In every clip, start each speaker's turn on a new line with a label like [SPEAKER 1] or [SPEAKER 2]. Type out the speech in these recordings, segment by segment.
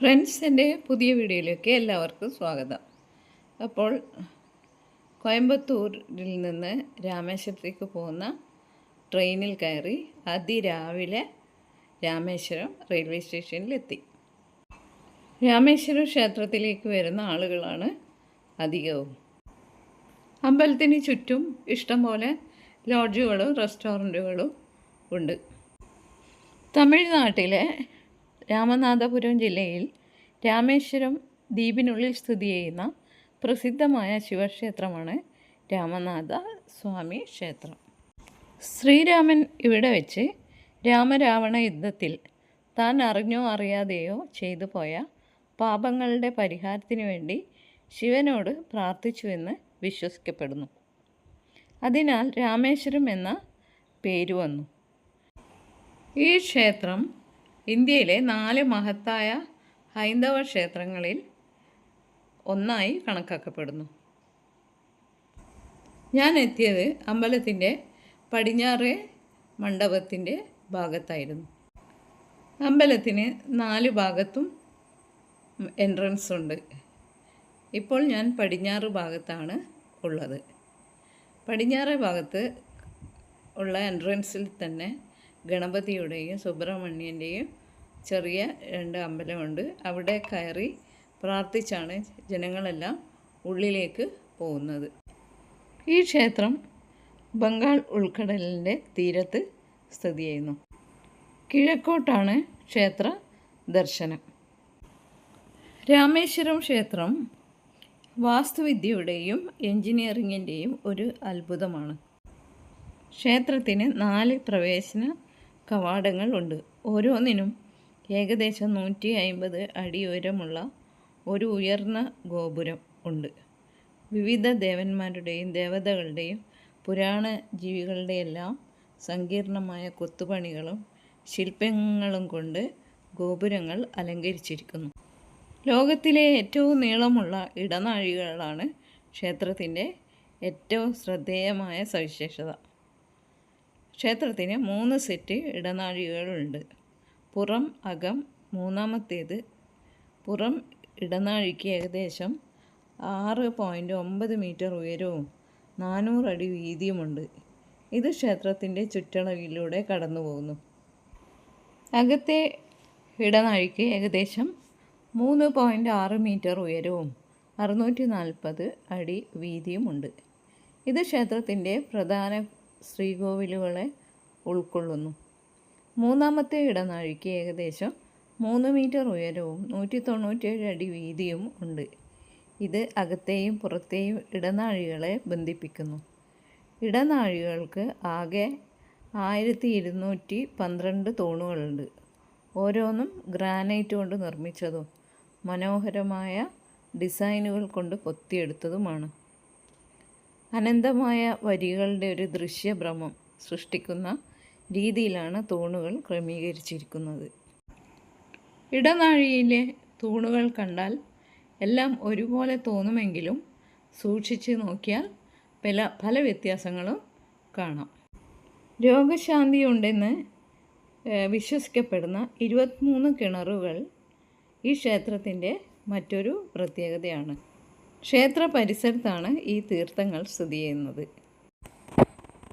[SPEAKER 1] Friends എന്റെ പുതിയ വീഡിയോയിലേക്ക് എല്ലാവർക്കും സ്വാഗതം. അപ്പോൾ കോയമ്പത്തൂരിൽ നിന്ന് രാമേശ്വരത്തേക്ക് പോകുന്ന ട്രെയിനിൽ കയറി അതിരാവിലെ രാമേശ്വരം റെയിൽവേ സ്റ്റേഷനിലെത്തി. രാമേശ്വരം ക്ഷേത്രത്തിലേക്ക് വരുന്ന ആളുകളാണ് അധികവും. അമ്പലത്തിന് ചുറ്റും ഇഷ്ടംപോലെ ലോഡ്ജുകളും റെസ്റ്റോറന്റുകളും ഉണ്ട്. തമിഴ്നാട്ടിലെ രാമനാഥപുരം ജില്ലയിൽ രാമേശ്വരം ദ്വീപിനുള്ളിൽ സ്ഥിതി ചെയ്യുന്ന പ്രസിദ്ധമായ ശിവക്ഷേത്രമാണ് രാമനാഥ സ്വാമി ക്ഷേത്രം. ശ്രീരാമൻ ഇവിടെ വെച്ച് രാമരാവണ യുദ്ധത്തിൽ താൻ അറിഞ്ഞോ അറിയാതെയോ ചെയ്തു പോയ പാപങ്ങളുടെ പരിഹാരത്തിനു വേണ്ടി ശിവനോട് പ്രാർത്ഥിച്ചുവെന്ന് വിശ്വസിക്കപ്പെടുന്നു. അതിനാൽ രാമേശ്വരം എന്ന പേര് വന്നു. ഈ ക്ഷേത്രം ഇന്ത്യയിലെ നാല് മഹത്തായ ഹൈന്ദവ ക്ഷേത്രങ്ങളിൽ ഒന്നായി കണക്കാക്കപ്പെടുന്നു. ഞാൻ എത്തിയത് അമ്പലത്തിന്റെ പടിഞ്ഞാറ് മണ്ഡപത്തിന്റെ ഭാഗത്തായിരുന്നു. അമ്പലത്തിന് നാല് ഭാഗത്തും എൻട്രൻസ് ഉണ്ട്. ഇപ്പോൾ ഞാൻ പടിഞ്ഞാറ് ഭാഗത്താണ് ഉള്ളത്. പടിഞ്ഞാറ് ഭാഗത്ത് ഉള്ള എൻട്രൻസിൽ തന്നെ ഗണപതിയുടെയും സുബ്രഹ്മണ്യന്റെയും ചെറിയ രണ്ട് അമ്പലമുണ്ട്. അവിടെ കയറി പ്രാർത്ഥിച്ചാണ് ജനങ്ങളെല്ലാം ഉള്ളിലേക്ക് പോകുന്നത്. ഈ ക്ഷേത്രം ബംഗാൾ ഉൾക്കടലിന്റെ തീരത്ത് സ്ഥിതി ചെയ്യുന്നു കിഴക്കോട്ടാണ് ക്ഷേത്ര ദർശനം. രാമേശ്വരം ക്ഷേത്രം വാസ്തുവിദ്യയുടെയും എൻജിനീയറിങ്ങിന്റെയും ഒരു അത്ഭുതമാണ്. ക്ഷേത്രത്തിന് നാല് പ്രവേശന കവാടങ്ങൾ ഉണ്ട് ഓരോന്നിനും ഏകദേശം നൂറ്റി അമ്പത് അടി ഉയരമുള്ള ഒരു ഉയർന്ന ഗോപുരം ഉണ്ട്. വിവിധ ദേവന്മാരുടെയും ദേവതകളുടെയും പുരാണ ജീവികളുടെയെല്ലാം സങ്കീർണമായ കൊത്തുപണികളും ശില്പങ്ങളും കൊണ്ട് ഗോപുരങ്ങൾ അലങ്കരിച്ചിരിക്കുന്നു. ലോകത്തിലെ ഏറ്റവും നീളമുള്ള ഇടനാഴികളാണ് ക്ഷേത്രത്തിന്റെ ഏറ്റവും ശ്രദ്ധേയമായ സവിശേഷത. ക്ഷേത്രത്തിന് മൂന്ന് സെറ്റ് ഇടനാഴികളുണ്ട്. പുറം അകം മൂന്നാമത്തേത്. പുറം ഇടനാഴിക്ക് ഏകദേശം ആറ് പോയിന്റ് ഒമ്പത് മീറ്റർ ഉയരവും നാനൂറടി വീതിയുമുണ്ട്. ഇത് ക്ഷേത്രത്തിന്റെ ചുറ്റളവിലൂടെ കടന്നു പോകുന്നു അകത്തെ ഇടനാഴിക്ക് ഏകദേശം മൂന്ന് പോയിന്റ് ആറ് മീറ്റർ ഉയരവും അറുന്നൂറ്റി നാൽപ്പത് അടി വീതിയുമുണ്ട്. ഇത് ക്ഷേത്രത്തിന്റെ പ്രധാന ശ്രീകോവിലുകളെ ഉൾക്കൊള്ളുന്നു. മൂന്നാമത്തെ ഇടനാഴിക്ക് ഏകദേശം മൂന്ന് മീറ്റർ ഉയരവും നൂറ്റി തൊണ്ണൂറ്റേഴ് അടി വീതിയും ഉണ്ട്. ഇത് അകത്തെയും പുറത്തെയും ഇടനാഴികളെ ബന്ധിപ്പിക്കുന്നു. ഇടനാഴികൾക്ക് ആകെ ആയിരത്തി ഇരുന്നൂറ്റി പന്ത്രണ്ട് തൂണുകളുണ്ട്. ഓരോന്നും ഗ്രാനൈറ്റ് കൊണ്ട് നിർമ്മിച്ചതും മനോഹരമായ ഡിസൈനുകൾ കൊണ്ട് കൊത്തിയെടുത്തതുമാണ്. അനന്തമായ വരികളുടെ ഒരു ദൃശ്യഭ്രമം സൃഷ്ടിക്കുന്ന രീതിയിലാണ് തൂണുകൾ ക്രമീകരിച്ചിരിക്കുന്നത്. ഇടനാഴിയിലെ തൂണുകൾ കണ്ടാൽ എല്ലാം ഒരുപോലെ തോന്നുമെങ്കിലും സൂക്ഷിച്ച് നോക്കിയാൽ പല പല വ്യത്യാസങ്ങളും കാണാം. രോഗശാന്തി ഉണ്ടെന്ന് വിശ്വസിക്കപ്പെടുന്ന ഇരുപത്തിമൂന്ന് കിണറുകൾ ഈ ക്ഷേത്രത്തിന്റെ മറ്റൊരു പ്രത്യേകതയാണ്. ക്ഷേത്ര പരിസരത്താണ് ഈ തീർത്ഥങ്ങൾ സ്ഥിതി ചെയ്യുന്നത്.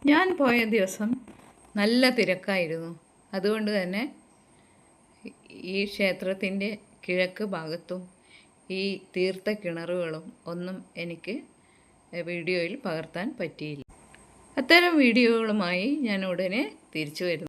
[SPEAKER 1] ഞാൻ പോയ ദിവസം നല്ല തിരക്കായിരുന്നു. അതുകൊണ്ട് തന്നെ ഈ ക്ഷേത്രത്തിന്റെ കിഴക്ക് ഭാഗത്തും ഈ തീർത്ഥ കിണറുകളും ഒന്നും എനിക്ക് വീഡിയോയിൽ പകർത്താൻ പറ്റിയില്ല. അത്തരം വീഡിയോകളുമായി ഞാൻ ഉടനെ തിരിച്ചു വരുന്നു.